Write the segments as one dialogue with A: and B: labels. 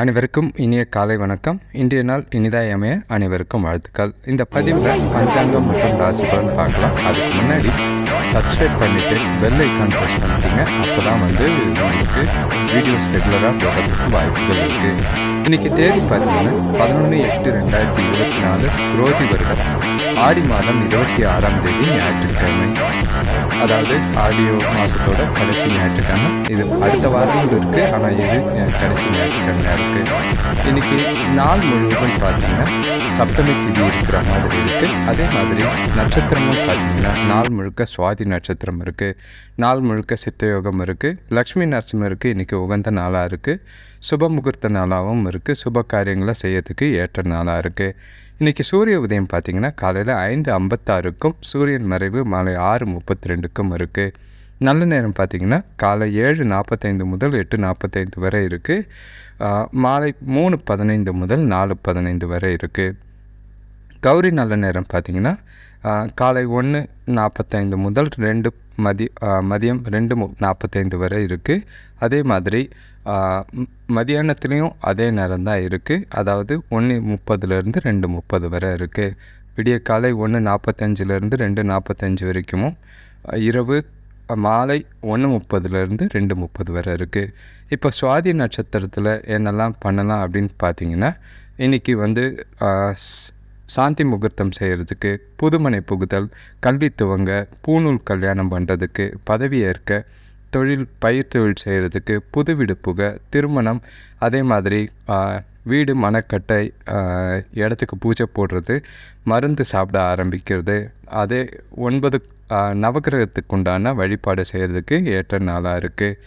A: அனைவருக்கும் இனிய காலை வணக்கம். இன்றைய நாள் இனிதாய் அமைய அனைவருக்கும் வாழ்த்துக்கள். இந்த பதிவில் பஞ்சாங்கம் மற்றும் ராசி பலன் பார்க்கலாம். அதுக்கு முன்னாடி சப்ஸ்கிரைப் பண்ணிவிட்டு பெல் ஐக்கான் ப்ரெஸ் பண்ணிட்டீங்க. அப்போ தான் வந்து உங்களுக்கு வீடியோஸ் ரெகுலராக போகிறதுக்கு வாய்ப்புகள் இருக்குது இன்றைக்கி தேதி பார்த்தீங்கன்னா பதினொன்று எட்டு ரெண்டாயிரத்தி இருபத்தி நாலு குரோதி வருடம். ஆடி மாதம் இருபத்தி ஆறாம் தேதி ஞாயிற்றுக்கிழமை. அதாவது ஆடியோ மாதத்தோட கடைசி ஞாயிற்றுக்கிழமை. இது அடுத்த வாரங்கள் இருக்குது ஆனால் இது கடைசி ஞாயிற்றுக்கிழமையாக இருக்குது இன்னைக்கு நாள் முழுவதும் பார்த்தீங்கன்னா சப்தமி திதி இருக்கிற மாதிரி இருக்குது அதே மாதிரி நட்சத்திரமும் பார்த்தீங்கன்னா நாள் முழுக்க சுவாதி நட்சத்திரம் இருக்குது நாள் முழுக்க சித்தயோகம் இருக்குது லக்ஷ்மி நரசிம்மருக்கு இன்றைக்கி உகந்த நாளாக இருக்குது சுப முகூர்த்த நாளாகவும் இருக்குது சுப காரியங்களை செய்யறதுக்கு ஏற்ற நாளாக இருக்குது இன்றைக்கி சூரிய உதயம் பார்த்தீங்கன்னா காலையில் ஐந்து ஐம்பத்தாறுக்கும் சூரியன் மறைவு மாலை ஆறு முப்பத்தி ரெண்டுக்கும் இருக்குது நல்ல நேரம் பார்த்தீங்கன்னா காலை ஏழு நாற்பத்தைந்து முதல் எட்டு நாற்பத்தைந்து வரை இருக்குது மாலை மூணு பதினைந்து முதல் நாலு பதினைந்து வரை இருக்குது கௌரி நல்ல நேரம் பார்த்தீங்கன்னா காலை ஒன்று நாற்பத்தைந்து முதல் ரெண்டு மதி மதியம் ரெண்டு மு நாற்பத்தைந்து வரை இருக்குது அதே மாதிரி மதியானத்துலேயும் அதே நேரம் தான் இருக்குது அதாவது ஒன்று முப்பதுலேருந்து ரெண்டு முப்பது வரை இருக்குது விடிய காலை ஒன்று நாற்பத்தஞ்சிலேருந்து ரெண்டு நாற்பத்தஞ்சு வரைக்கும் இரவு மாலை ஒன்று முப்பதுலேருந்து ரெண்டு முப்பது வரை இருக்குது இப்போ சுவாதி நட்சத்திரத்தில் என்னெல்லாம் பண்ணலாம் அப்படின்னு பார்த்தீங்கன்னா இன்றைக்கி வந்து சாந்தி முகூர்த்தம் செய்கிறதுக்கு புதுமனை புகுதல் கல்வி துவங்க பூநூல் கல்யாணம் பண்ணுறதுக்கு பதவியேற்க தொழில் பயிர் தொழில் செய்கிறதுக்கு புது வீடு புக திருமணம் அதே மாதிரி வீடு மனக்கட்டை இடத்துக்கு பூஜை போடுறது மருந்து சாப்பிட ஆரம்பிக்கிறது அதே ஒன்பது ஆ, நவக்கிரகத்துக்கு உண்டான வழிபாடு செய்கிறதுக்கு ஏற்ற நாளாக இருக்குது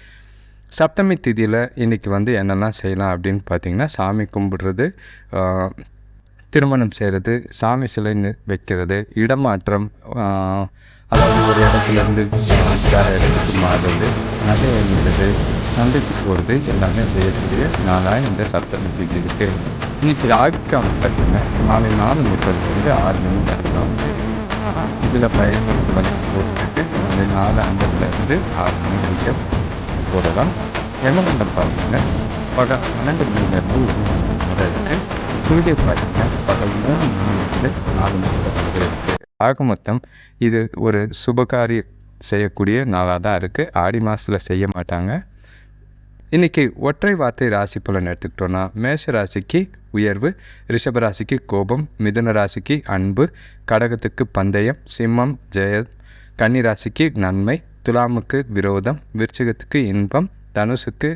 A: சப்தமி திதியில் இன்றைக்கி வந்து என்னெல்லாம் செய்யலாம் அப்படின்னு பார்த்தீங்கன்னா சாமி கும்பிடுறது திருமணம் செய்கிறது சாமி சிலை வைக்கிறது இடமாற்றம் அதாவது ஒரு இடத்துலேருந்து வேறு இடத்துக்கு மாறுறது நகை அணிகிறது சந்தைக்கு போகிறது எல்லாமே செய்யக்கூடிய நாளாக இந்த சப்தமி இருக்குது இன்னைக்கு ஆட்டம் பார்த்தீங்கன்னா நாலு நாலு முப்பதுலேருந்து ஆறு மணி வரைக்கும் இதில் பயணம் பண்ணி போட்டுட்டு நாலு நாலு ஐம்பதுலேருந்து ஆறு மணி வரைக்கும் போடலாம். பண்ண பார்த்தீங்கன்னா பல பன்னெண்டு மணிலேருந்து ஒரு மணி வரை சூரிய பார்த்தீங்கன்னா பகல் மூணு மணிலேருந்து நாலு ஆக மொத்தம் இது ஒரு சுபகாரிய செய்யக்கூடிய நாளாக தான் இருக்குது ஆடி மாதத்தில் செய்ய மாட்டாங்க. இன்னைக்கு ஒற்றை வார்த்தை ராசி பலன் எடுத்துக்கிட்டோன்னா மேஷ ராசிக்கு உயர்வு ரிஷப ராசிக்கு கோபம் மிதுன ராசிக்கு அன்பு கடகத்துக்கு பந்தயம் சிம்மம் ஜெய கன்னி ராசிக்கு நன்மை துலாமுக்கு விரோதம் விருச்சிகத்துக்கு இன்பம் தனுசுக்கு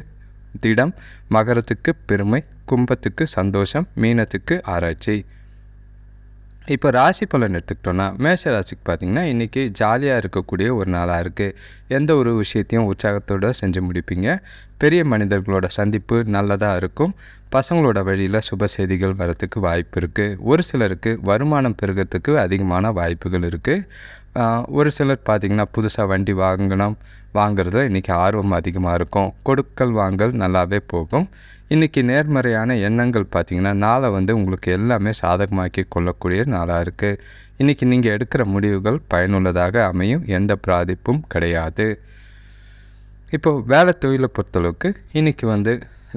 A: திடம் மகரத்துக்கு பெருமை கும்பத்துக்கு சந்தோஷம் மீனத்துக்கு ஆராய்ச்சி. இப்போ ராசி பலன் எடுத்துக்கிட்டோன்னா மேஷ ராசிக்கு பார்த்திங்கன்னா இன்றைக்கி ஜாலியாக இருக்கக்கூடிய ஒரு நாளாக இருக்குது எந்த ஒரு விஷயத்தையும் உற்சாகத்தோடு செஞ்சு முடிப்பீங்க. பெரிய மனிதர்களோட சந்திப்பு நல்லதாக இருக்கும். பசங்களோட வழியில் சுப செய்திகள் வரத்துக்கு வாய்ப்பு இருக்குது ஒரு சிலருக்கு வருமானம் பெருகிறதுக்கு அதிகமான வாய்ப்புகள் இருக்குது ஒரு சிலர் பார்த்திங்கன்னா புதுசாக வண்டி வாங்கணும் வாங்குறதுல இன்றைக்கி ஆர்வம் அதிகமாக இருக்கும். கொடுக்கல் வாங்கல் நல்லாவே போகும். இன்றைக்கி நேர்மறையான எண்ணங்கள் பார்த்திங்கன்னா நாளை வந்து உங்களுக்கு எல்லாமே சாதகமாக்கி கொள்ளக்கூடிய நாளாக இருக்குது இன்றைக்கி நீங்கள் எடுக்கிற முடிவுகள் பயனுள்ளதாக அமையும். எந்த பாதிப்பும் கிடையாது. இப்போது வேலை தொழிலை பொறுத்தளவுக்கு இன்றைக்கி வந்து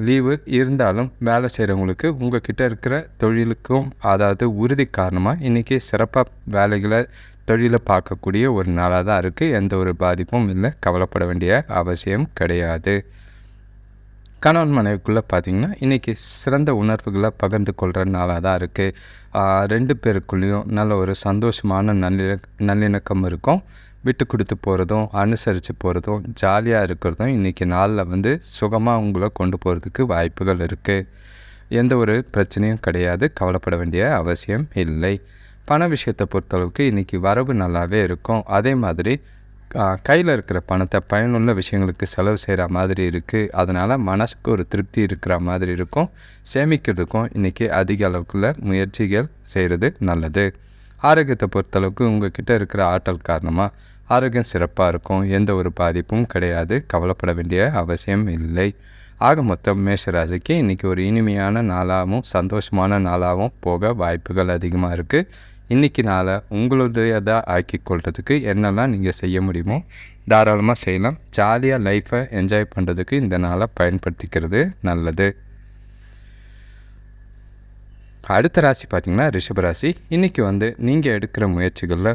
A: லீவு இருந்தாலும் வேலை செய்கிறவங்களுக்கு உங்கள் கிட்டே இருக்கிற தொழிலுக்கும் அதாவது உறுதி காரணமாக இன்றைக்கி சிறப்பாக வேலைகளை தொழிலை பார்க்கக்கூடிய ஒரு நாளாக தான் இருக்குது எந்த ஒரு பாதிப்பும் இல்லை. கவலைப்பட வேண்டிய அவசியம் கிடையாது. கணவன் மனைவிக்குள்ளே பார்த்தீங்கன்னா இன்றைக்கி சிறந்த உணர்வுகளை பகிர்ந்து கொள்கிற நாளாக தான் இருக்குது ரெண்டு பேருக்குள்ளேயும் நல்ல ஒரு சந்தோஷமான நல்லிண நல்லிணக்கம் இருக்கும். விட்டு கொடுத்து போகிறதும் அனுசரித்து போகிறதும் ஜாலியாக இருக்கிறதும் இன்றைக்கி நாளில் வந்து சுகமாக உங்களை கொண்டு போகிறதுக்கு வாய்ப்புகள் இருக்குது எந்த ஒரு பிரச்சனையும் கிடையாது. கவலைப்பட வேண்டிய அவசியம் இல்லை. பண விஷயத்தை பொறுத்தளவுக்கு இன்றைக்கி வரவு நல்லாவே இருக்கும். அதே மாதிரி கையில் இருக்கிற பணத்தை பயனுள்ள விஷயங்களுக்கு செலவு செய்கிற மாதிரி இருக்குது அதனால் மனசுக்கு ஒரு திருப்தி இருக்கிற மாதிரி இருக்கும். சேமிக்கிறதுக்கும் இன்றைக்கி அதிக அளவுக்குள்ள முயற்சிகள் செய்கிறது நல்லது. ஆரோக்கியத்தை பொறுத்தளவுக்கு உங்கக்கிட்ட இருக்கிற ஆற்றல் காரணமாக ஆரோக்கியம் சிறப்பாக இருக்கும். எந்த ஒரு பாதிப்பும் கிடையாது. கவலைப்பட வேண்டிய அவசியம் இல்லை. ஆக மொத்தம் மேஷராசிக்கு இன்றைக்கி ஒரு இனிமையான நாளாகவும் சந்தோஷமான நாளாகவும் போக வாய்ப்புகள் அதிகமாக இருக்குது இன்றைக்கி நாளை உங்களுடையதாக ஆக்கி கொள்றதுக்கு என்னெல்லாம் நீங்கள் செய்ய முடியுமோ தாராளமாக செய்யலாம். ஜாலியாக லைஃப்பை என்ஜாய் பண்ணுறதுக்கு இந்த நாளை பயன்படுத்திக்கிறது நல்லது. அடுத்த ராசி பார்த்திங்கன்னா ரிஷபராசி இன்றைக்கி வந்து நீங்கள் எடுக்கிற முயற்சிகளில்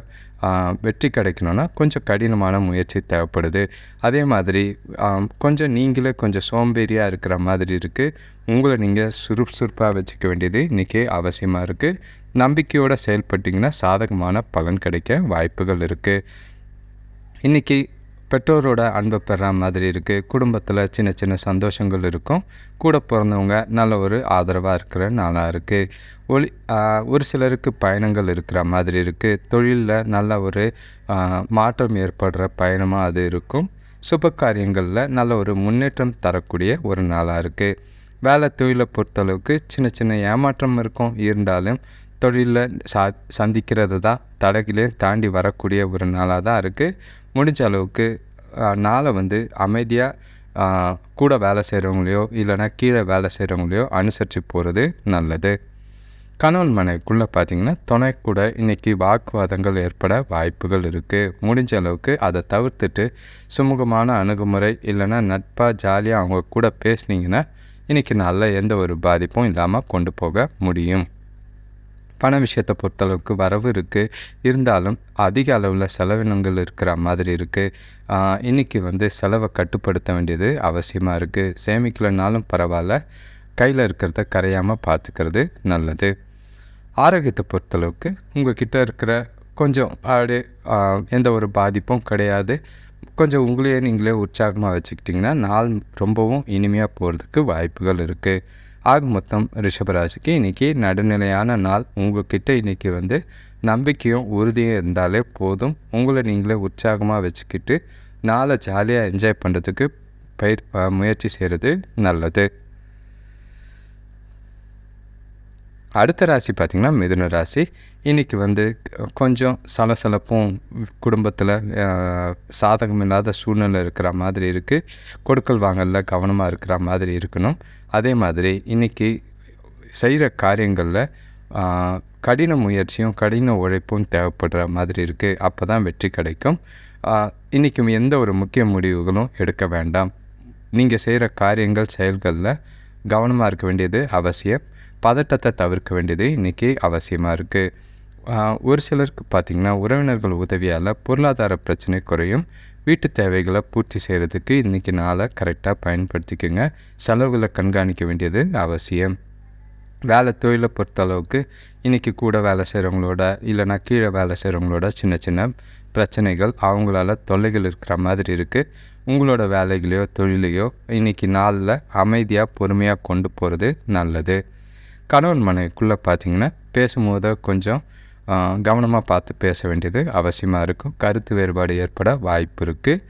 A: வெற்றி கிடைக்கணுன்னா கொஞ்சம் கடினமான முயற்சி தேவைப்படுது. அதே மாதிரி கொஞ்சம் நீங்களே கொஞ்சம் சோம்பேறியாக இருக்கிற மாதிரி இருக்குது உங்களை நீங்கள் சுறுசுறுப்பாக வச்சுக்க வேண்டியது இன்றைக்கி அவசியமாக இருக்குது நம்பிக்கையோடு செயல்பட்டிங்கன்னா சாதகமான பலன் கிடைக்க வாய்ப்புகள் இருக்குது இன்றைக்கி பெற்றோரோட அன்பை பெற மாதிரி இருக்குது குடும்பத்தில் சின்ன சின்ன சந்தோஷங்கள் இருக்கும். கூட பிறந்தவங்க நல்ல ஒரு ஆதரவாக இருக்கிற நாளாக இருக்குது ஒளி ஒரு சிலருக்கு பயணங்கள் இருக்கிற மாதிரி இருக்குது தொழிலில் நல்ல ஒரு மாற்றம் ஏற்படுற பயணமாக அது இருக்கும். சுப காரியங்களில் நல்ல ஒரு முன்னேற்றம் தரக்கூடிய ஒரு நாளாக இருக்குது வேலை தொழிலை பொறுத்தளவுக்கு சின்ன சின்ன ஏமாற்றம் இருக்கும். இருந்தாலும் தொழிலில் சா சந்திக்கிறது தான் தடகிலே தாண்டி வரக்கூடிய ஒரு நாளாக தான் இருக்குது முடிஞ்ச அளவுக்கு நாளை வந்து அமைதியாக கூட வேலை செய்கிறவங்களையோ இல்லைனா கீழே வேலை செய்கிறவங்களையோ அனுசரித்து போகிறது நல்லது. கணவன் மனைவிக்குள்ளே பார்த்திங்கன்னா துணை கூட இன்றைக்கி வாக்குவாதங்கள் ஏற்பட வாய்ப்புகள் இருக்குது முடிஞ்ச அளவுக்கு அதை தவிர்த்துட்டு சுமூகமான அணுகுமுறை இல்லைன்னா நட்பாக ஜாலியாக அவங்க கூட பேசுனீங்கன்னா இன்றைக்கி நல்ல எந்த ஒரு பாதிப்பும் இல்லாமல் கொண்டு போக முடியும். பண விஷயத்தை பொறுத்தளவுக்கு வரவு இருக்குது இருந்தாலும் அதிக அளவில் செலவினங்கள் இருக்கிற மாதிரி இருக்குது இன்றைக்கி வந்து செலவை கட்டுப்படுத்த வேண்டியது அவசியமாக இருக்குது சேமிக்கலைனாலும் பரவாயில்ல. கையில் இருக்கிறத கரையாமல் பார்த்துக்கிறது நல்லது. ஆரோக்கியத்தை பொறுத்தளவுக்கு உங்கள் கிட்டே இருக்கிற கொஞ்சம் அப்படியே எந்த ஒரு பாதிப்பும் கிடையாது. கொஞ்சம் உங்களையே நீங்களே உற்சாகமாக வச்சுக்கிட்டிங்கன்னா நாள் ரொம்பவும் இனிமையாக போகிறதுக்கு வாய்ப்புகள் இருக்குது ஆக மொத்தம் ரிஷபராசிக்கு இன்றைக்கி நடுநிலையான நாள். உங்கள்கிட்ட இன்றைக்கி வந்து நம்பிக்கையும் உறுதியும் இருந்தாலே போதும். உங்களை நீங்களே உற்சாகமாக வச்சுக்கிட்டு நாளை ஜாலியாக என்ஜாய் பண்ணுறதுக்கு பயிர் முயற்சி செய்கிறது நல்லது. அடுத்த ராசி பார்த்திங்கன்னா மிதுன ராசி. இன்றைக்கி வந்து கொஞ்சம் சலசலப்பும் குடும்பத்தில் சாதகம் இல்லாத சூழ்நிலை இருக்கிற மாதிரி இருக்குது கொடுக்கல் வாங்கலில் கவனமாக இருக்கிற மாதிரி இருக்கணும். அதே மாதிரி இன்றைக்கி செய்கிற காரியங்களில் கடின முயற்சியும் கடின உழைப்பும் தேவைப்படுற மாதிரி இருக்குது அப்போ தான் வெற்றி கிடைக்கும். இன்றைக்கும் எந்த ஒரு முக்கிய முடிவுகளும் எடுக்க வேண்டாம். நீங்கள் செய்கிற காரியங்கள் செயல்களில் கவனமாக இருக்க வேண்டியது அவசியம். பதட்டத்தை தவிர்க்க வேண்டியது இன்றைக்கி அவசியமாக இருக்குது ஒரு சிலருக்கு பார்த்திங்கன்னா உறவினர்கள் உதவியால் பொருளாதார பிரச்சனை குறையும். வீட்டு தேவைகளை பூர்த்தி செய்கிறதுக்கு இன்றைக்கி நாளை கரெக்டாக பயன்படுத்திக்கோங்க. செலவுகளை கண்காணிக்க வேண்டியது அவசியம். வேலை தொழிலை பொறுத்தளவுக்கு இன்றைக்கி கூட வேலை செய்கிறவங்களோட இல்லைனா கீழே வேலை செய்கிறவங்களோட சின்ன சின்ன பிரச்சனைகள் அவங்களால தொல்லைகள் இருக்கிற மாதிரி இருக்குது உங்களோட வேலைகளையோ தொழிலையோ இன்றைக்கி நாளில் அமைதியாக பொறுமையாக கொண்டு போகிறது நல்லது. கணவன் மனைவிக்குள்ளே பார்த்திங்கன்னா பேசும்போது கொஞ்சம் கவனமாக பார்த்து பேச வேண்டியது அவசியமாக இருக்கும். கருத்து வேறுபாடு ஏற்பட வாய்ப்பு இருக்குது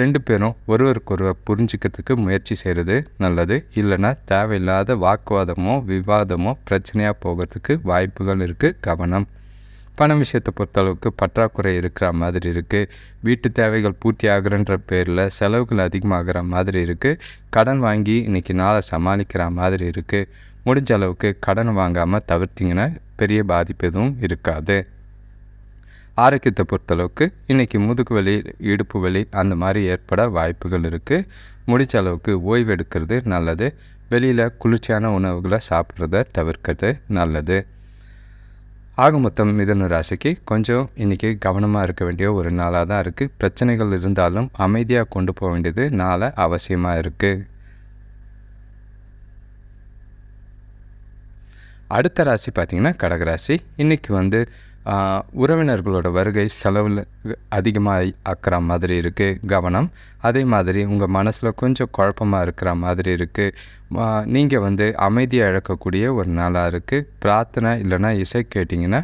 A: ரெண்டு பேரும் ஒருவருக்கொருவர் புரிஞ்சிக்கிறதுக்கு முயற்சி செய்கிறது நல்லது. இல்லைன்னா தேவையில்லாத வாக்குவாதமோ விவாதமோ பிரச்சனையாக போகிறதுக்கு வாய்ப்புகள் இருக்குது கவனம். பண விஷயத்தை பொறுத்தளவுக்கு பற்றாக்குறை இருக்கிற மாதிரி இருக்குது வீட்டு தேவைகள் பூர்த்தி ஆகுறன்ற பேரில் செலவுகள் அதிகமாகிற மாதிரி இருக்குது கடன் வாங்கி இன்றைக்கி நாளை சமாளிக்கிற மாதிரி இருக்குது முடிஞ்ச அளவுக்கு கடன் வாங்காமல் தவிர்த்திங்கன்னா பெரிய பாதிப்பு எதுவும் இருக்காது. ஆரோக்கியத்தை பொறுத்தளவுக்கு இன்றைக்கி முதுகு வலி இடுப்பு வலி அந்த மாதிரி ஏற்பட வாய்ப்புகள் இருக்குது முடிச்ச அளவுக்கு ஓய்வு எடுக்கிறது நல்லது. வெளியில் குளிர்ச்சியான உணவுகளை சாப்பிட்றத தவிர்க்கிறது நல்லது. ஆக மொத்தம் மிதன ராசிக்கு கொஞ்சம் இன்றைக்கி கவனமாக இருக்க வேண்டிய ஒரு நாளாக தான் இருக்குது பிரச்சனைகள் இருந்தாலும் அமைதியாக கொண்டு போக வேண்டியது நாளை அவசியமாக இருக்குது அடுத்த ராசி பார்த்திங்கன்னா கடகராசி இன்றைக்கி வந்து உறவினர்களோட வருகை செலவில் அதிகமாக ஆக்கிற மாதிரி இருக்குது கவனம். அதே மாதிரி உங்கள் மனசில் கொஞ்சம் குழப்பமாக இருக்கிற மாதிரி இருக்குது நீங்கள் வந்து அமைதியாக இழக்கக்கூடிய ஒரு நாளாக இருக்குது பிரார்த்தனை இல்லைன்னா இசை கேட்டிங்கன்னா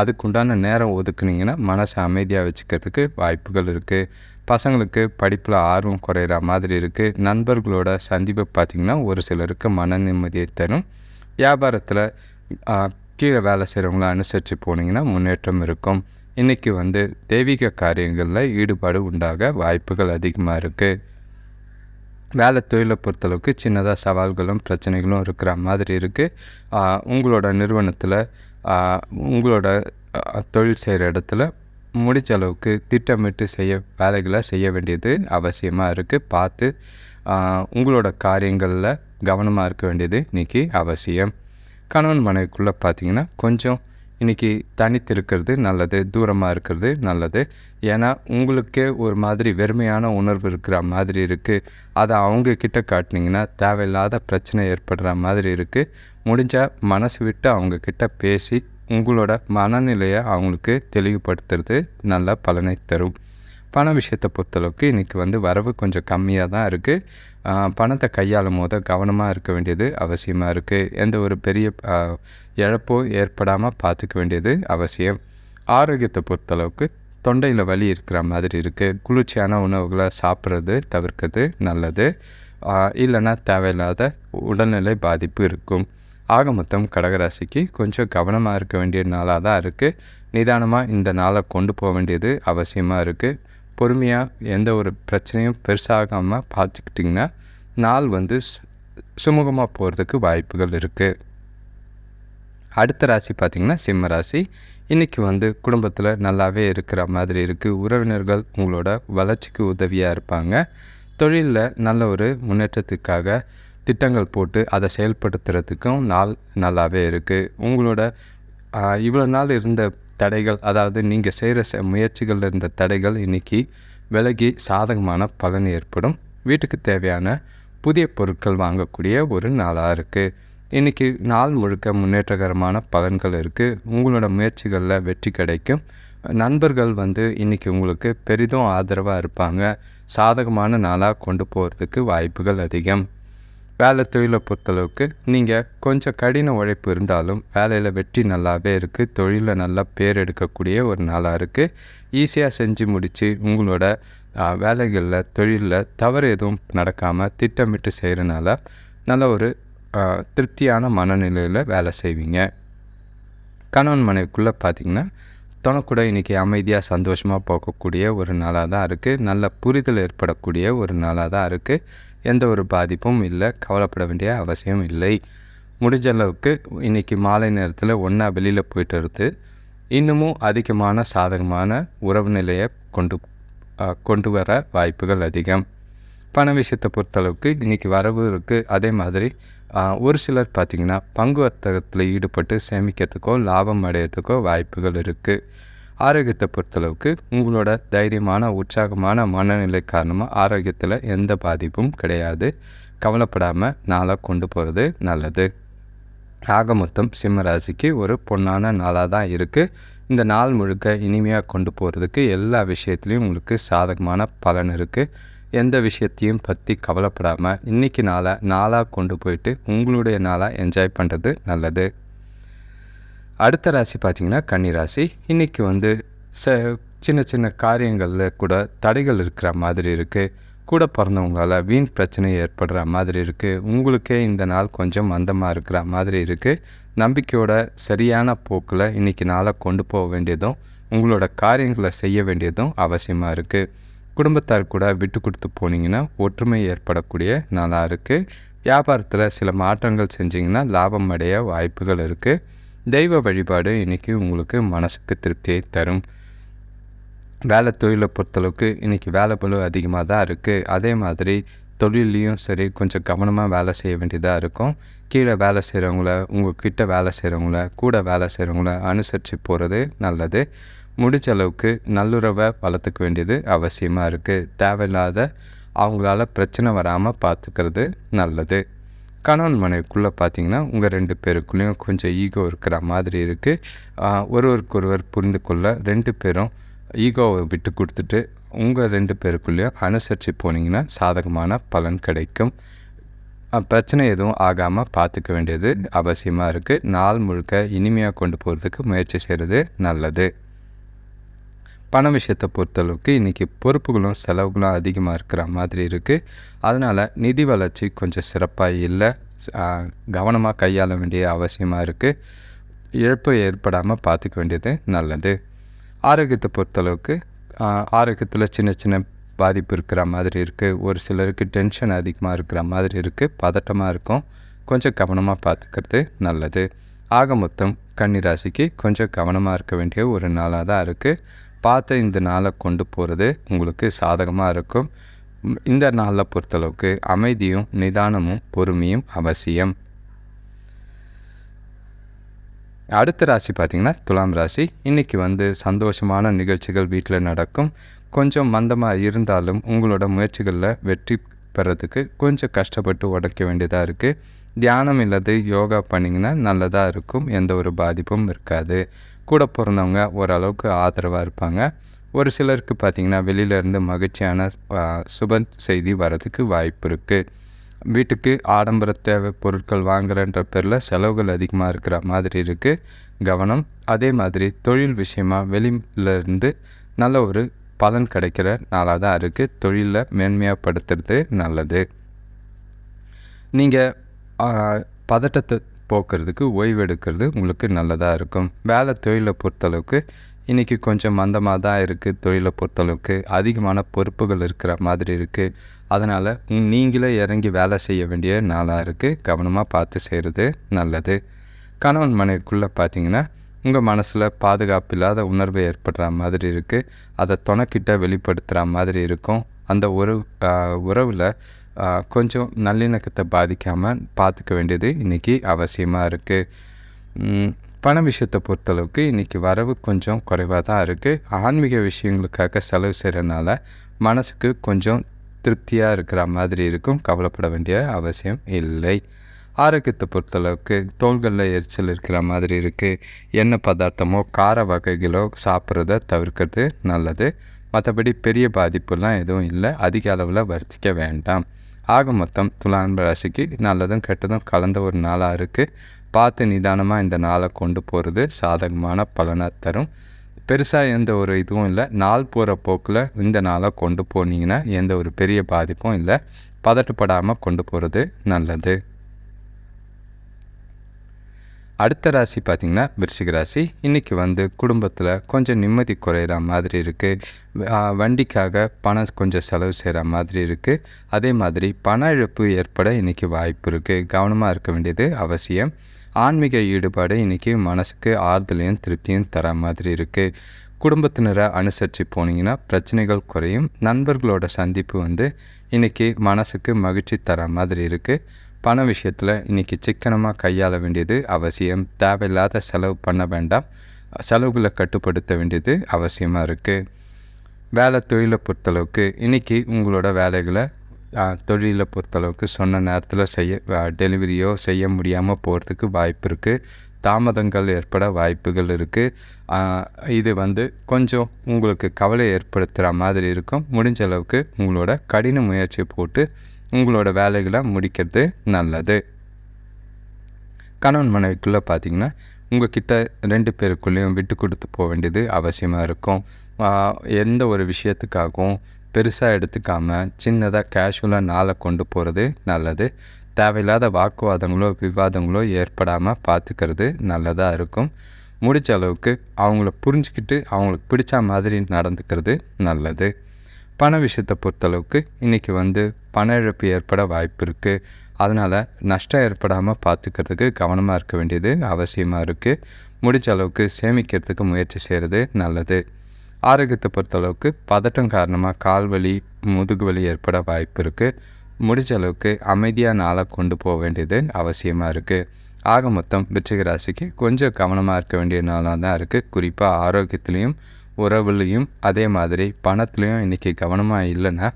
A: அதுக்குண்டான நேரம் ஒதுக்குனிங்கன்னா மனசை அமைதியாக வச்சுக்கிறதுக்கு வாய்ப்புகள் இருக்குது பசங்களுக்கு படிப்பில் ஆர்வம் குறையிற மாதிரி இருக்குது நண்பர்களோட சந்திப்பு பார்த்திங்கன்னா ஒரு சிலருக்கு மன நிம்மதியை தரும். வியாபாரத்தில் கீழே வேலை செய்கிறவங்கள அனுசரித்து போனீங்கன்னா முன்னேற்றம் இருக்கும். இன்றைக்கி வந்து தெய்வீக காரியங்களில் ஈடுபாடு உண்டாக வாய்ப்புகள் அதிகமாக இருக்குது வேலை தொழிலை பொறுத்தளவுக்கு சின்னதாக சவால்களும் பிரச்சனைகளும் இருக்கிற மாதிரி இருக்குது உங்களோட நிறுவனத்தில் உங்களோட தொழில் செய்கிற இடத்துல முடிச்ச அளவுக்கு திட்டமிட்டு செய்ய வேலைகளை செய்ய வேண்டியது அவசியமாக இருக்குது பார்த்து உங்களோட காரியங்களில் கவனமாக இருக்க வேண்டியது இன்றைக்கி அவசியம். கணவன் மனைவிக்குள்ளே பார்த்திங்கன்னா கொஞ்சம் இன்றைக்கி தனித்து இருக்கிறது நல்லது தூரமாக இருக்கிறது நல்லது. ஏன்னா உங்களுக்கே ஒரு மாதிரி வெறுமையான உணர்வு இருக்கிற மாதிரி இருக்குது அதை அவங்க கிட்ட காட்டினீங்கன்னா தேவையில்லாத பிரச்சனை ஏற்படுற மாதிரி இருக்குது முடிஞ்சால் மனசு விட்டு அவங்கக்கிட்ட பேசி உங்களோட மனநிலையை அவங்களுக்கு தெளிவுபடுத்துறது நல்ல பலனை தரும். பண விஷயத்தை பொறுத்தளவுக்கு இன்றைக்கி வந்து வரவு கொஞ்சம் கம்மியாக தான் இருக்குது பணத்தை கையாளும் போது கவனமாக இருக்க வேண்டியது அவசியமாக இருக்குது எந்த ஒரு பெரிய இழப்போ ஏற்படாமல் பார்த்துக்க வேண்டியது அவசியம். ஆரோக்கியத்தை பொறுத்தளவுக்கு தொண்டையில் வலி இருக்கிற மாதிரி இருக்குது குளிர்ச்சியான உணவுகளை சாப்பிட்றது தவிர்க்கிறது நல்லது. இல்லைன்னா தேவையில்லாத உடல்நிலை பாதிப்பு இருக்கும். ஆக மொத்தம் கடகராசிக்கு கொஞ்சம் கவனமாக இருக்க வேண்டிய நாளாக தான் இருக்குது நிதானமாக இந்த நாளை கொண்டு போக வேண்டியது அவசியமாக இருக்குது பொறுமையாக எந்த ஒரு பிரச்சனையும் பெருசாகாமல் பார்த்துக்கிட்டிங்கன்னா நாள் வந்து சுமூகமாக போகிறதுக்கு வாய்ப்புகள் இருக்குது அடுத்த ராசி பார்த்திங்கன்னா சிம்ம ராசி. இன்றைக்கி வந்து குடும்பத்தில் நல்லாவே இருக்கிற மாதிரி இருக்குது உறவினர்கள் உங்களோட வளர்ச்சிக்கு உதவியாக இருப்பாங்க. தொழிலில் நல்ல ஒரு முன்னேற்றத்துக்காக திட்டங்கள் போட்டு அதை செயல்படுத்துறதுக்கும் நாள் நல்லாவே இருக்குது உங்களோட இவ்வளோ நாள் இருந்த தடைகள் அதாவது நீங்கள் செய்கிற ச முயற்சிகளில் இருந்த தடைகள் இன்றைக்கி விலகி சாதகமான பலன் ஏற்படும். வீட்டுக்கு தேவையான புதிய பொருட்கள் வாங்கக்கூடிய ஒரு நாளாக இருக்குது இன்றைக்கி நாள் முழுக்க முன்னேற்றகரமான பலன்கள் இருக்குது உங்களோட முயற்சிகளில் வெற்றி கிடைக்கும். நண்பர்கள் வந்து இன்றைக்கி உங்களுக்கு பெரிதும் ஆதரவாக இருப்பாங்க. சாதகமான நாளாக கொண்டு போகிறதுக்கு வாய்ப்புகள் அதிகம். வேலை தொழிலை பொறுத்தளவுக்கு நீங்கள் கொஞ்சம் கடின உழைப்பு இருந்தாலும் வேலையில் வெற்றி நல்லாவே இருக்குது தொழிலில் நல்லா பேர் எடுக்கக்கூடிய ஒரு நாளாக இருக்குது ஈஸியாக செஞ்சு முடித்து உங்களோட வேலைகளில் தொழிலில் தவறு எதுவும் நடக்காமல் திட்டமிட்டு செய்கிறனால நல்ல ஒரு திருப்தியான மனநிலையில் வேலை செய்வீங்க. கணவன் மனைவிக்குள்ளே பார்த்திங்கன்னா தொணக்கூட இன்றைக்கி அமைதியாக சந்தோஷமாக போகக்கூடிய ஒரு நாளாக தான் இருக்குது நல்ல புரிதல் ஏற்படக்கூடிய ஒரு நாளாக தான் இருக்குது எந்த ஒரு பாதிப்பும் இல்லை கவலைப்பட வேண்டிய அவசியம் இல்லை. முடிஞ்ச அளவுக்கு இன்றைக்கி மாலை நேரத்தில் ஒன்றா வெளியில் போயிட்டு இருந்து இன்னமும் அதிகமான சாதகமான உறவு நிலையை கொண்டு கொண்டு வர வாய்ப்புகள் அதிகம். பண விஷயத்தை பொறுத்தளவுக்கு இன்றைக்கி வரவு இருக்குது அதே மாதிரி ஒரு சிலர் பார்த்திங்கன்னா பங்கு வர்த்தகத்தில் ஈடுபட்டு சேமிக்கிறதுக்கோ லாபம் அடையிறதுக்கோ வாய்ப்புகள் இருக்குது ஆரோக்கியத்தை பொறுத்தளவுக்கு உங்களோட தைரியமான உற்சாகமான மனநிலை காரணமாக ஆரோக்கியத்தில் எந்த பாதிப்பும் கிடையாது. கவலைப்படாமல் நாளாக கொண்டு போகிறது நல்லது. ஆக மொத்தம் சிம்ம ராசிக்கு ஒரு பொன்னான நாளாக தான் இருக்குது இந்த நாள் முழுக்க இனிமையாக கொண்டு போகிறதுக்கு எல்லா விஷயத்துலேயும் உங்களுக்கு சாதகமான பலன் இருக்குது எந்த விஷயத்தையும் பற்றி கவலைப்படாமல் இன்றைக்கி நாளை நாளாக கொண்டு போயிட்டு உங்களுடைய நாளாக என்ஜாய் பண்ணுறது நல்லது. அடுத்த ராசி பார்த்திங்கன்னா கன்னி ராசி. இன்றைக்கி வந்து ச சின்ன சின்ன காரியங்களில் கூட தடைகள் இருக்கிற மாதிரி இருக்குது கூட பிறந்தவங்களால் வீண் பிரச்சனை ஏற்படுற மாதிரி இருக்குது உங்களுக்கே இந்த நாள் கொஞ்சம் மந்தமாக இருக்கிற மாதிரி இருக்குது நம்பிக்கையோட சரியான போக்கில் இன்றைக்கி நாளை கொண்டு போக வேண்டியதும் உங்களோட காரியங்களை செய்ய வேண்டியதும் அவசியமாக இருக்குது குடும்பத்தார் கூட விட்டு கொடுத்து போனீங்கன்னா ஒற்றுமை ஏற்படக்கூடிய நாளாக இருக்குது வியாபாரத்தில் சில மாற்றங்கள் செஞ்சிங்கன்னா லாபம் அடைய வாய்ப்புகள் இருக்குது தெய்வ வழிபாடு இன்றைக்கி உங்களுக்கு மனசுக்கு திருப்தியை தரும். வேலை தொழிலை பொறுத்தளவுக்கு இன்றைக்கி வேலை பளு அதிகமாக தான் இருக்குது அதே மாதிரி தொழிலையும் சரி கொஞ்சம் கவனமாக வேலை செய்ய வேண்டியதாக இருக்கும். கீழே வேலை செய்கிறவங்கள உங்கள்கிட்ட வேலை செய்கிறவங்கள கூட வேலை செய்கிறவங்கள அனுசரித்து போகிறது நல்லது. முடிச்ச அளவுக்கு நல்லுறவை வளர்த்துக்க வேண்டியது அவசியமாக இருக்குது தேவையில்லாத அவங்களால பிரச்சனை வராமல் பார்த்துக்கிறது நல்லது. கணவன் மனைவிக்குள்ளே பார்த்தீங்கன்னா உங்கள் ரெண்டு பேருக்குள்ளேயும் கொஞ்சம் ஈகோ இருக்கிற மாதிரி இருக்குது ஒருவருக்கொருவர் புரிந்து கொள்ள ரெண்டு பேரும் ஈகோவை விட்டு கொடுத்துட்டு உங்கள் ரெண்டு பேருக்குள்ளேயும் அனுசரித்து போனீங்கன்னா சாதகமான பலன் கிடைக்கும். பிரச்சனை எதுவும் ஆகாமல் பார்த்துக்க வேண்டியது அவசியமாக இருக்குது நாள் முழுக்க இனிமையாக கொண்டு போகிறதுக்கு முயற்சி செய்கிறது நல்லது. பண விஷயத்தை பொறுத்தளவுக்கு இன்றைக்கி பொறுப்புகளும் செலவுகளும் அதிகமாக இருக்கிற மாதிரி இருக்குது அதனால் நிதி வளர்ச்சி கொஞ்சம் சிறப்பாக இல்லை. கவனமாக கையாள வேண்டிய அவசியமாக இருக்குது இழப்பு ஏற்படாமல் பார்த்துக்க வேண்டியது நல்லது. ஆரோக்கியத்தை பொறுத்தளவுக்கு ஆரோக்கியத்தில் சின்ன சின்ன பாதிப்பு இருக்கிற மாதிரி இருக்குது ஒரு சிலருக்கு டென்ஷன் அதிகமாக இருக்கிற மாதிரி இருக்குது பதட்டமாக இருக்கும். கொஞ்சம் கவனமாக பார்த்துக்கிறது நல்லது. ஆக மொத்தம் கன்னிராசிக்கு கொஞ்சம் கவனமாக இருக்க வேண்டிய ஒரு நாளாக தான் இருக்குது பார்த்து இந்த நாளை கொண்டு போகிறது உங்களுக்கு சாதகமாக இருக்கும். இந்த நாளில் பொறுத்தளவுக்கு அமைதியும் நிதானமும் பொறுமையும் அவசியம். அடுத்த ராசி பார்த்திங்கன்னா துலாம் ராசி. இன்றைக்கி வந்து சந்தோஷமான நிகழ்ச்சிகள் வீட்டில் நடக்கும். கொஞ்சம் மந்தமாக இருந்தாலும் உங்களோட முயற்சிகளில் வெற்றி பெறதுக்கு கொஞ்சம் கஷ்டப்பட்டு உடைக்க வேண்டியதாக இருக்குது தியானம் இல்லாது யோகா பண்ணிங்கன்னா நல்லதாக இருக்கும். எந்த ஒரு பாதிப்பும் இருக்காது. கூட பிறந்தவங்க ஓரளவுக்கு ஆதரவாக இருப்பாங்க. ஒரு சிலருக்கு பார்த்திங்கன்னா வெளியிலேருந்து மகிழ்ச்சியான சுப செய்தி வரதுக்கு வாய்ப்பு இருக்குது வீட்டுக்கு ஆடம்பர தேவை பொருட்கள் வாங்குறன்ற பேரில் செலவுகள் அதிகமாக இருக்கிற மாதிரி இருக்குது கவனம். அதே மாதிரி தொழில் விஷயமா வெளியிலேருந்து நல்ல ஒரு பலன் கிடைக்கிற நாளாக தான் இருக்குது தொழிலில் மேன்மையாகப்படுத்துறது நல்லது. நீங்கள் பதட்டத்தை போக்குறதுக்கு ஓய்வு எடுக்கிறது உங்களுக்கு நல்லதாக இருக்கும். வேலை தொழிலை பொறுத்தளவுக்கு இன்றைக்கி கொஞ்சம் மந்தமாக தான் இருக்குது தொழிலை பொறுத்தளவுக்கு. அதிகமான பொறுப்புகள் இருக்கிற மாதிரி இருக்குது அதனால் நீங்களே இறங்கி வேலை செய்ய வேண்டிய நாளாக இருக்குது கவனமாக பார்த்து செய்கிறது நல்லது. கணவன் மனைவிக்குள்ளே பார்த்தீங்கன்னா உங்கள் மனசில் பாதுகாப்பு இல்லாத உணர்வு ஏற்படுற மாதிரி இருக்குது அதை துணைக்கிட்ட வெளிப்படுத்துகிற மாதிரி இருக்கும். அந்த உறவு உறவில் கொஞ்சம் நல்லிணக்கத்தை பாதிக்காமல் பார்த்துக்க வேண்டியது இன்றைக்கி அவசியமாக இருக்குது பண விஷயத்தை பொறுத்தளவுக்கு இன்றைக்கி வரவு கொஞ்சம் குறைவாக தான் இருக்குது ஆன்மீக விஷயங்களுக்காக செலவு செய்கிறனால மனசுக்கு கொஞ்சம் திருப்தியாக இருக்கிற மாதிரி இருக்கும். கவலைப்பட வேண்டிய அவசியம் இல்லை. ஆரோக்கியத்தை பொறுத்தளவுக்கு தோள்களில் எரிச்சல் இருக்கிற மாதிரி இருக்குது எண்ணெய் பதார்த்தமோ கார வகைகளோ சாப்பிட்றத தவிர்க்கிறது நல்லது. மற்றபடி பெரிய பாதிப்புலாம் எதுவும் இல்லை. அதிக அளவில் வர்த்திக்க வேண்டாம். ஆக மொத்தம் துலான்ப ராசிக்கு நல்லதும் கெட்டதும் கலந்த ஒரு நாளாக இருக்குது பார்த்து நிதானமாக இந்த நாளை கொண்டு போகிறது சாதகமான பலனை தரும். பெருசாக எந்த ஒரு இதுவும் இல்லை. நாள் போகிற போக்கில் இந்த நாளை கொண்டு போனீங்கன்னா எந்த ஒரு பெரிய பாதிப்பும் இல்லை. பதட்டப்படாமல் கொண்டு போகிறது நல்லது. அடுத்த ராசி பார்த்திங்கன்னா விருச்சிக ராசி. இன்றைக்கி வந்து குடும்பத்தில் கொஞ்சம் நிம்மதி குறையிற மாதிரி இருக்குது வண்டிக்காக பணம் கொஞ்சம் செலவு செய்கிற மாதிரி இருக்குது அதே மாதிரி பண இழப்பு ஏற்பட இன்றைக்கி வாய்ப்பு இருக்குது கவனமாக இருக்க வேண்டியது அவசியம். ஆன்மீக ஈடுபாடு இன்றைக்கி மனசுக்கு ஆறுதலையும் திருப்தியும் தர மாதிரி இருக்குது குடும்பத்தினரை அனுசரித்து போனீங்கன்னா பிரச்சனைகள் குறையும். நண்பர்களோட சந்திப்பு வந்து இன்றைக்கி மனசுக்கு மகிழ்ச்சி தர மாதிரி இருக்குது பண விஷயத்தில் இன்றைக்கி சிக்கனமாக கையாள வேண்டியது அவசியம். தேவையில்லாத செலவு பண்ண வேண்டாம். செலவுகளை கட்டுப்படுத்த வேண்டியது அவசியமாக இருக்குது வேலை தொழிலை பொறுத்தளவுக்கு இன்றைக்கி உங்களோட வேலைகளை தொழிலை பொறுத்தளவுக்கு சொன்ன நேரத்தில் செய்ய டெலிவரியோ செய்ய முடியாமல் போகிறதுக்கு வாய்ப்பு இருக்குது தாமதங்கள் ஏற்பட வாய்ப்புகள் இருக்குது இது வந்து கொஞ்சம் உங்களுக்கு கவலை ஏற்படுத்துகிற மாதிரி இருக்கும். முடிஞ்ச அளவுக்கு உங்களோட கடின முயற்சி போட்டு உங்களோட வேலைகளை முடிக்கிறது நல்லது. கணவன் மனைவிக்குள்ளே பார்த்தீங்கன்னா உங்கள் கிட்ட ரெண்டு பேருக்குள்ளேயும் விட்டு கொடுத்து போக வேண்டியது அவசியமாக இருக்கும். எந்த ஒரு விஷயத்துக்காகவும் பெருசாக எடுத்துக்காமல் சின்னதாக கேஷுவலாக நாளை கொண்டு போகிறது நல்லது. தேவையில்லாத வாக்குவாதங்களோ விவாதங்களோ ஏற்படாமல் பார்த்துக்கிறது நல்லதாக இருக்கும். முடிச்ச அளவுக்கு அவங்கள புரிஞ்சுக்கிட்டு அவங்களுக்கு பிடிச்ச மாதிரி நடந்துக்கிறது நல்லது. பண விஷயத்தை பொறுத்தளவுக்கு இன்றைக்கி வந்து பண இழப்பு ஏற்பட வாய்ப்பு இருக்குது அதனால் நஷ்டம் ஏற்படாமல் பார்த்துக்கிறதுக்கு கவனமாக இருக்க வேண்டியது அவசியமாக இருக்குது முடிச்ச அளவுக்கு சேமிக்கிறதுக்கு முயற்சி செய்கிறது நல்லது. ஆரோக்கியத்தை பொறுத்தளவுக்கு பதட்டம் காரணமாக கால் வலி முதுகு வலி ஏற்பட வாய்ப்பு இருக்குது முடிஞ்ச அளவுக்கு அமைதியாக நாளாக கொண்டு போக வேண்டியது அவசியமாக இருக்குது ஆக மொத்தம் விருச்சிக ராசிக்கு கொஞ்சம் கவனமாக இருக்க வேண்டிய நாளாக தான் இருக்குது குறிப்பாக ஆரோக்கியத்துலேயும் உறவுலையும் அதே மாதிரி பணத்துலேயும் இன்றைக்கி கவனமாக இல்லைன்னா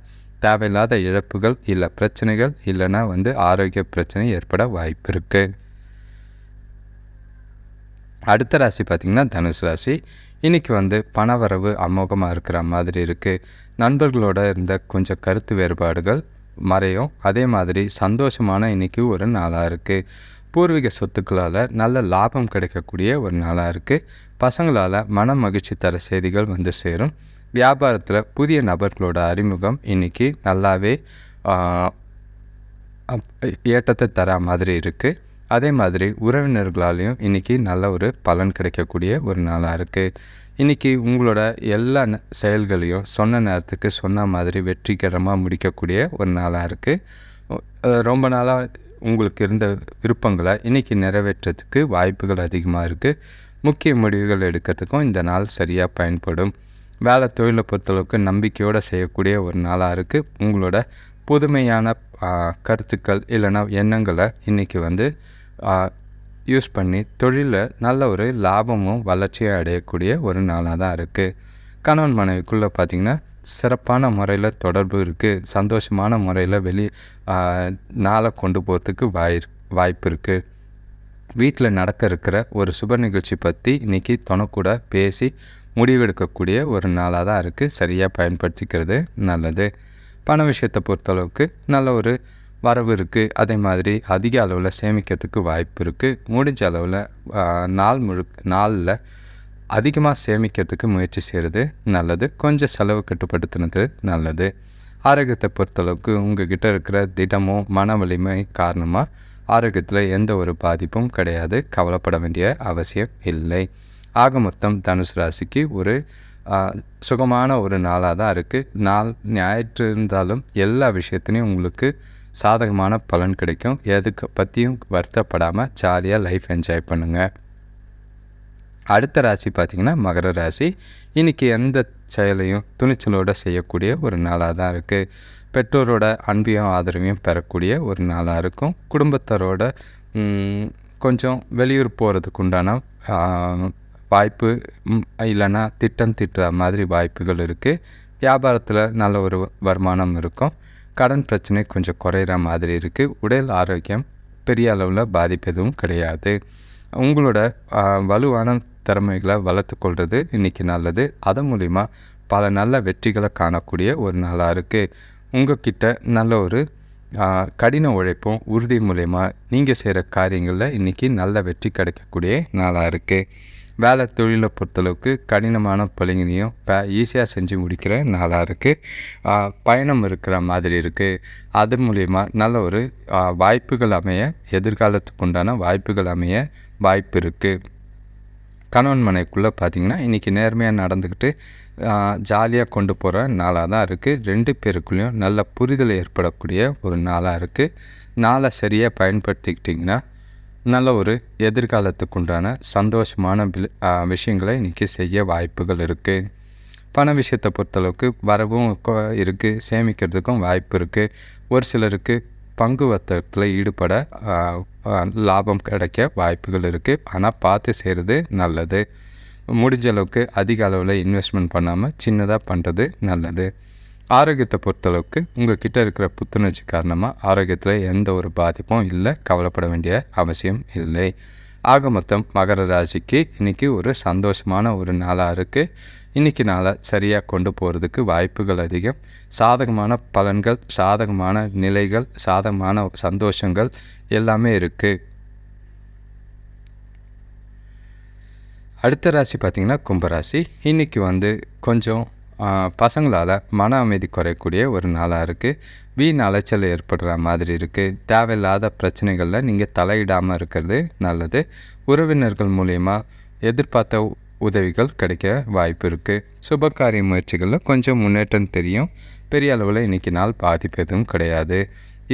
A: தேவையில்லாத இழப்புகள் இல்லை பிரச்சனைகள் இல்லைன்னா வந்து ஆரோக்கிய பிரச்சனை ஏற்பட வாய்ப்பு இருக்குது அடுத்த ராசி பார்த்திங்கன்னா தனுசு ராசி. இன்றைக்கி வந்து பணவரவு அமோகமாக இருக்கிற மாதிரி இருக்குது நண்பர்களோட இருந்த கொஞ்சம் கருத்து வேறுபாடுகள் மறையும். அதே மாதிரி சந்தோஷமான இன்றைக்கி ஒரு நாளாக இருக்குது பூர்வீக சொத்துக்களால் நல்ல லாபம் கிடைக்கக்கூடிய ஒரு நாளாக இருக்குது பசங்களால் மன மகிழ்ச்சி தர செய்திகள் வந்து சேரும். வியாபாரத்தில் புதிய நபர்களோட அறிமுகம் இன்றைக்கி நல்லாவே ஏற்றத்தை தர மாதிரி இருக்குது அதே மாதிரி உறவினர்களாலேயும் இன்றைக்கி நல்ல ஒரு பலன் கிடைக்கக்கூடிய ஒரு நாளாக இருக்குது இன்றைக்கி உங்களோட எல்லா செயல்களையும் சொன்ன நேரத்துக்கு சொன்ன மாதிரி வெற்றிகரமாக முடிக்கக்கூடிய ஒரு நாளாக இருக்குது ரொம்ப நாளாக உங்களுக்கு இருந்த விருப்பங்களை இன்றைக்கி நிறைவேற்றத்துக்கு வாய்ப்புகள் அதிகமாக இருக்குது முக்கிய முடிவுகள் எடுக்கிறதுக்கும் இந்த நாள் சரியாக பயன்படும். வேலை தொழிலை பொறுத்தளவுக்கு நம்பிக்கையோடு செய்யக்கூடிய ஒரு நாளாக இருக்குது உங்களோட புதுமையான கருத்துக்கள் இல்லைன்னா எண்ணங்களை இன்றைக்கி வந்து யூஸ் பண்ணி தொழிலில் நல்ல ஒரு லாபமும் வளர்ச்சியும் அடையக்கூடிய ஒரு நாளாக தான் இருக்குது கணவன் மனைவிக்குள்ளே பார்த்திங்கன்னா சிறப்பான முறையில் தொடர்பு இருக்குது சந்தோஷமான முறையில் வெளி நாளை கொண்டு போகிறதுக்கு வாய் வாய்ப்பு இருக்குது வீட்டில் நடக்க இருக்கிற ஒரு சுப நிகழ்ச்சி பற்றி இன்றைக்கி துணக்கூட பேசி முடிவெடுக்கக்கூடிய ஒரு நாளாக தான் இருக்குது. சரியாக பயன்படுத்திக்கிறது நல்லது. பண விஷயத்தை பொறுத்தளவுக்கு நல்ல ஒரு வரவு இருக்குது. அதே மாதிரி அதிக அளவில் சேமிக்கிறதுக்கு வாய்ப்பு இருக்குது. முடிஞ்ச அளவில் நாள் முழு நாளில் அதிகமாக சேமிக்கிறதுக்கு முயற்சி செய்கிறது நல்லது. கொஞ்சம் செலவு கட்டுப்படுத்துனது நல்லது. ஆரோக்கியத்தை பொறுத்தளவுக்கு உங்கக்கிட்ட இருக்கிற திடமும் மன வலிமை காரணமாக ஆரோக்கியத்தில் எந்த ஒரு பாதிப்பும் கிடையாது. கவலைப்பட வேண்டிய அவசியம் இல்லை. ஆக மொத்தம் தனுசு ராசிக்கு ஒரு சுகமான ஒரு நாளாக தான் இருக்குது நாள் ஞாயிற்று இருந்தாலும் எல்லா விஷயத்துலையும் உங்களுக்கு சாதகமான பலன் கிடைக்கும். எதுக்கு பற்றியும் வருத்தப்படாமல் ஜாலியாக லைஃப் என்ஜாய் பண்ணுங்கள் அடுத்த ராசி பார்த்திங்கன்னா மகர ராசி. இன்றைக்கி எந்த செயலையும் துணிச்சலோடு செய்யக்கூடிய ஒரு நாளாக தான் இருக்குது பெற்றோரோட அன்பையும் ஆதரவையும் பெறக்கூடிய ஒரு நாளாக இருக்கும். குடும்பத்தரோட கொஞ்சம் வெளியூர் போகிறதுக்கு உண்டான வாய்ப்பு இல்லைன்னா திட்டம் திட்டுற மாதிரி வாய்ப்புகள் இருக்குது வியாபாரத்தில் நல்ல ஒரு வருமானம் இருக்கும். கடன் பிரச்சனை கொஞ்சம் குறையிற மாதிரி இருக்குது உடல் ஆரோக்கியம் பெரிய அளவில் பாதிப்பு எதுவும் கிடையாது. உங்களோட வலுவான திறமைகளை வளர்த்துக்கொள்வது இன்றைக்கி நல்லது. அதன் மூலிமா பல நல்ல வெற்றிகளை காணக்கூடிய ஒரு நாளாக இருக்குது உங்கள்கிட்ட நல்ல ஒரு கடின உழைப்பும் உறுதி மூலயமா நீங்கள் செய்கிற காரியங்களில் இன்றைக்கி நல்ல வெற்றி கிடைக்கக்கூடிய நாளாக இருக்குது வேலை தொழிலை பொறுத்தளவுக்கு கடினமான பழங்கினையும் இப்போ ஈஸியாக செஞ்சு முடிக்கிற நாளாக இருக்குது பயணம் இருக்கிற மாதிரி இருக்குது அது மூலயமா நல்ல ஒரு வாய்ப்புகள் அமைய எதிர்காலத்துக்கு உண்டான வாய்ப்புகள் அமைய வாய்ப்பு இருக்குது கணவன் மனைக்குள்ளே பார்த்திங்கன்னா இன்றைக்கி நேர்மையாக நடந்துக்கிட்டு ஜாலியாக கொண்டு போகிற நாளாக தான் இருக்குது ரெண்டு பேருக்குள்ளேயும் நல்ல புரிதல் ஏற்படக்கூடிய ஒரு நாளாக இருக்குது நாளை சரியாக பயன்படுத்திக்கிட்டிங்கன்னா நல்ல ஒரு எதிர்காலத்துக்கு உண்டான சந்தோஷமான விஷயங்களை இன்றைக்கி செய்ய வாய்ப்புகள் இருக்குது பண விஷயத்தை பொறுத்தளவுக்கு வரவும் இருக்குது சேமிக்கிறதுக்கும் வாய்ப்பு இருக்குது ஒரு சிலருக்கு பங்கு வர்த்தகத்தில் ஈடுபட லாபம் கிடைக்க வாய்ப்புகள் இருக்குது ஆனால் பார்த்து செய்கிறது நல்லது. முடிஞ்ச அளவுக்கு அதிக அளவில் இன்வெஸ்ட்மெண்ட் பண்ணாமல் சின்னதாக பண்ணுறது நல்லது. ஆரோக்கியத்தை பொறுத்தளவுக்கு உங்கள் கிட்டே இருக்கிற புத்துணர்ச்சி காரணமாக ஆரோக்கியத்தில் எந்த ஒரு பாதிப்பும் இல்லை கவலைப்பட வேண்டிய அவசியம் இல்லை. ஆக மொத்தம் மகர ராசிக்கு இன்றைக்கி ஒரு சந்தோஷமான ஒரு நாளாக இருக்குது இன்றைக்கி நாளை சரியாக கொண்டு போகிறதுக்கு வாய்ப்புகள் அதிகம். சாதகமான பலன்கள் சாதகமான நிலைகள் சாதகமான சந்தோஷங்கள் எல்லாமே இருக்குது அடுத்த ராசி பார்த்திங்கன்னா கும்பராசி. இன்றைக்கி வந்து கொஞ்சம் பசங்களால் மன அமைதி குறையக்கூடிய ஒரு நாளாக இருக்குது வீண் அலைச்சல் ஏற்படுற மாதிரி இருக்குது தேவையில்லாத பிரச்சனைகளில் நீங்கள் தலையிடாமல் இருக்கிறது நல்லது. உறவினர்கள் மூலயமா எதிர்பார்த்த உதவிகள் கிடைக்க வாய்ப்பு இருக்குது சுபகாரிய முயற்சிகளில் கொஞ்சம் முன்னேற்றம் தெரியும். பெரிய அளவில் இன்றைக்கி நாள் பாதிப்பு எதுவும் கிடையாது.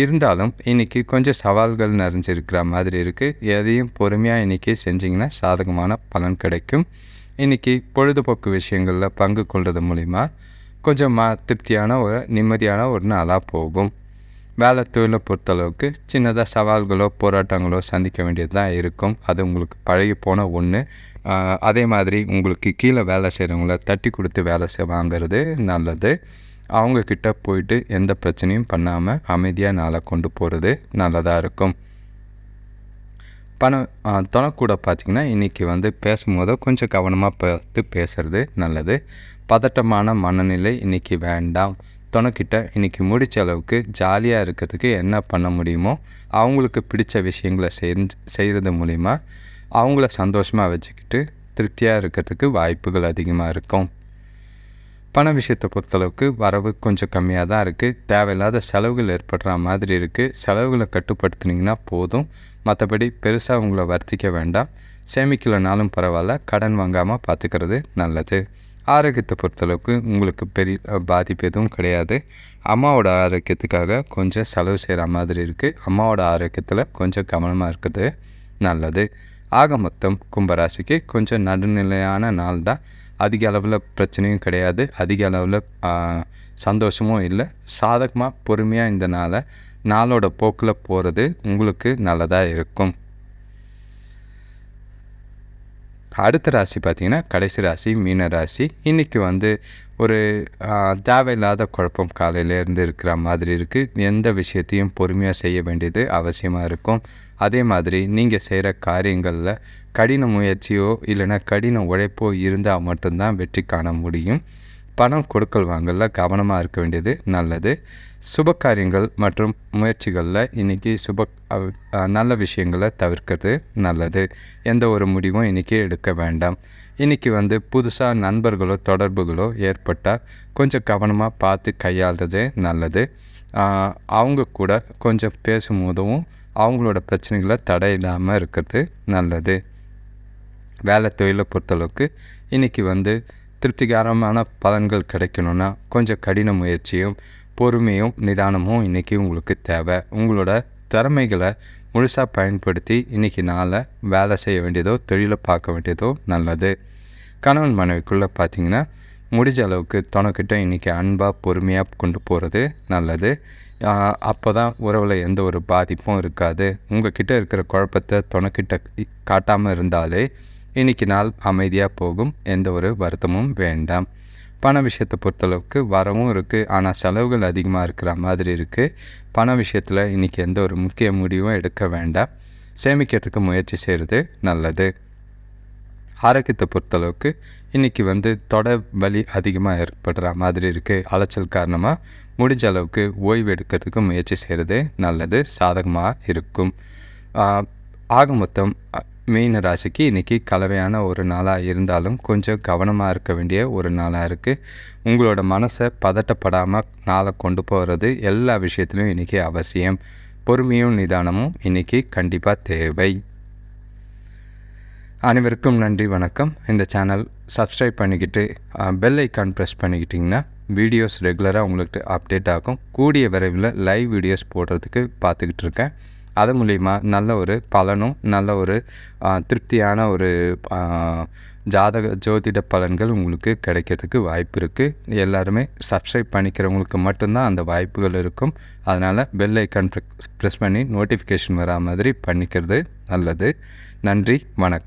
A: இருந்தாலும் இன்றைக்கி கொஞ்சம் சவால்கள் நிறைஞ்சிருக்கிற மாதிரி இருக்குது எதையும் பொறுமையாக இன்றைக்கி செஞ்சிங்கன்னா சாதகமான பலன் கிடைக்கும். இன்றைக்கி பொழுதுபோக்கு விஷயங்களில் பங்கு கொள்வது மூலிமா கொஞ்சம் திருப்தியான ஒரு நிம்மதியான ஒரு நாளாக போகும். வேலை தொழிலை பொறுத்தளவுக்கு சின்னதாக சவால்களோ போராட்டங்களோ சந்திக்க வேண்டியது தான் இருக்கும். அது உங்களுக்கு பழகி போன ஒன்று அதே மாதிரி உங்களுக்கு கீழே வேலை செய்கிறவங்கள தட்டி கொடுத்து வேலை செய் வாங்கிறது நல்லது. அவங்கக்கிட்ட போயிட்டு எந்த பிரச்சனையும் பண்ணாமல் அமைதியாக நாளை கொண்டு போகிறது நல்லதாக இருக்கும். பணம் தொணக்கூட பார்த்திங்கன்னா இன்றைக்கி வந்து பேசும்போது கொஞ்சம் கவனமாக பார்த்து பேசுகிறது நல்லது. பதட்டமான மனநிலை இன்றைக்கி வேண்டாம். துணைக்கிட்ட இன்றைக்கி முடித்த அளவுக்கு ஜாலியாக இருக்கிறதுக்கு என்ன பண்ண முடியுமோ அவங்களுக்கு பிடிச்ச விஷயங்களை செஞ்சு செய்கிறது மூலிமா அவங்கள சந்தோஷமாக வச்சுக்கிட்டு திருப்தியாக இருக்கிறதுக்கு வாய்ப்புகள் அதிகமாக இருக்கும். பண விஷயத்தை பொறுத்தளவுக்கு வரவு கொஞ்சம் கம்மியாக தான் இருக்குது தேவையில்லாத செலவுகள் ஏற்படுற மாதிரி இருக்குது செலவுகளை கட்டுப்படுத்துனீங்கன்னா போதும். மற்றபடி பெருசாக உங்களை வர்த்திக்க வேண்டாம். சேமிக்கலைனாலும் பரவாயில்ல. கடன் வாங்காமல் பார்த்துக்கிறது நல்லது. ஆரோக்கியத்தை பொறுத்தளவுக்கு உங்களுக்கு பெரிய பாதிப்பு எதுவும் கிடையாது. அம்மாவோட ஆரோக்கியத்துக்காக கொஞ்சம் செலவு செய்கிற மாதிரி இருக்குது அம்மாவோட ஆரோக்கியத்தில் கொஞ்சம் கவனமாக இருக்கிறது நல்லது. ஆக மொத்தம் கும்பராசிக்கு கொஞ்சம் நடுநிலையான நாள் தான் அதிக அளவில் பிரச்சனையும் கிடையாது. அதிக அளவில் சந்தோஷமும் இல்லை. சாதகமாக பொறுமையாக இந்த நாளை நாளோட போக்கில் போகிறது உங்களுக்கு நல்லதாக இருக்கும். அடுத்த ராசி பார்த்திங்கன்னா கடைசி ராசி மீன ராசி. இன்றைக்கி வந்து ஒரு தேவையில்லாத குழப்பம் காலையிலேருந்து இருக்கிற மாதிரி இருக்குது எந்த விஷயத்தையும் பொறுமையாக செய்ய வேண்டியது அவசியமாக இருக்கும். அதே மாதிரி நீங்கள் செய்கிற காரியங்களில் கடின முயற்சியோ இல்லைன்னா கடின உழைப்போ இருந்தால் மட்டும்தான் வெற்றி காண முடியும். பணம் கொடுக்கல் வாங்கல கவனமாக இருக்க வேண்டியது நல்லது. சுப காரியங்கள் மற்றும் முயற்சிகளில் இன்றைக்கி சுப நல்ல விஷயங்களை தவிர்க்கிறது நல்லது. எந்த ஒரு முடிவும் இன்றைக்கி எடுக்க வேண்டாம். இன்றைக்கி வந்து புதுசாக நண்பர்களோ தொடர்புகளோ ஏற்பட்டால் கொஞ்சம் கவனமாக பார்த்து கையாளுறது நல்லது. அவங்க கூட கொஞ்சம் பேசும்போதும் அவங்களோட பிரச்சனைகளை தடையிடாமல் இருக்கிறது நல்லது. வேலை தொழிலை பொறுத்தளவுக்கு இன்றைக்கி வந்து திருப்திகரமான பலன்கள் கிடைக்கணுன்னா கொஞ்சம் கடின முயற்சியும் பொறுமையும் நிதானமும் இன்றைக்கி உங்களுக்கு தேவை. உங்களோட திறமைகளை முழுசாக பயன்படுத்தி இன்றைக்கி நாளை வேலை செய்ய வேண்டியதோ தொழிலை பார்க்க வேண்டியதோ நல்லது. கணவன் மனைவிக்குள்ளே பார்த்தீங்கன்னா முடிஞ்ச அளவுக்கு துணைக்கிட்ட இன்றைக்கி அன்பாக பொறுமையாக கொண்டு போகிறது நல்லது. அப்போ தான் உறவில் எந்த ஒரு பாதிப்பும் இருக்காது. உங்கள்கிட்ட இருக்கிற குழப்பத்தை துணைக்கிட்ட காட்டாமல் இருந்தாலே இன்றைக்கி நாள் அமைதியாக போகும். எந்த ஒரு வருத்தமும் வேண்டாம். பண விஷயத்தை பொறுத்தளவுக்கு வரவும் இருக்குது ஆனால் செலவுகள் அதிகமாக இருக்கிற மாதிரி இருக்குது பண விஷயத்தில் இன்றைக்கி எந்த ஒரு முக்கிய முடிவும் எடுக்க வேண்டாம். சேமிக்கிறதுக்கு முயற்சி செய்கிறது நல்லது. ஆரோக்கியத்தை பொறுத்தளவுக்கு இன்றைக்கி வந்து தொட வலி அதிகமாக ஏற்படுற மாதிரி இருக்குது அலைச்சல் காரணமாக முடிஞ்ச அளவுக்கு ஓய்வு எடுக்கிறதுக்கு முயற்சி செய்கிறது நல்லது. சாதகமாக இருக்கும். ஆக மொத்தம் மீன ராசிக்கு இன்றைக்கி கலவையான ஒரு நாளாக இருந்தாலும் கொஞ்சம் கவனமாக இருக்க வேண்டிய ஒரு நாளாக இருக்குது உங்களோட மனசை பதட்டப்படாமல் நாளை கொண்டு போகிறது எல்லா விஷயத்துலையும் இன்றைக்கி அவசியம். பொறுமையும் நிதானமும் இன்றைக்கி கண்டிப்பாக தேவை. அனைவருக்கும் நன்றி வணக்கம். இந்த சேனல் சப்ஸ்கிரைப் பண்ணிக்கிட்டு பெல் ஐக்கான் ப்ரெஸ் பண்ணிக்கிட்டிங்கன்னா வீடியோஸ் ரெகுலராக உங்களுக்கு அப்டேட் ஆகும். கூடிய விரைவில் லைவ் வீடியோஸ் போடுறதுக்கு பார்த்துக்கிட்டு இருக்கேன். அது மூலிமா நல்ல ஒரு பலனும் நல்ல ஒரு திருப்தியான ஒரு ஜாதக ஜோதிட பலன்கள் உங்களுக்கு கிடைக்கிறதுக்கு வாய்ப்பு இருக்குது எல்லாருமே சப்ஸ்கிரைப் பண்ணிக்கிறவங்களுக்கு மட்டும்தான் அந்த வாய்ப்புகள் இருக்கும். அதனால் பெல் ஐக்கான் ப்ரெஸ் பண்ணி நோட்டிஃபிகேஷன் வரா மாதிரி பண்ணிக்கிறது நல்லது. நன்றி வணக்கம்.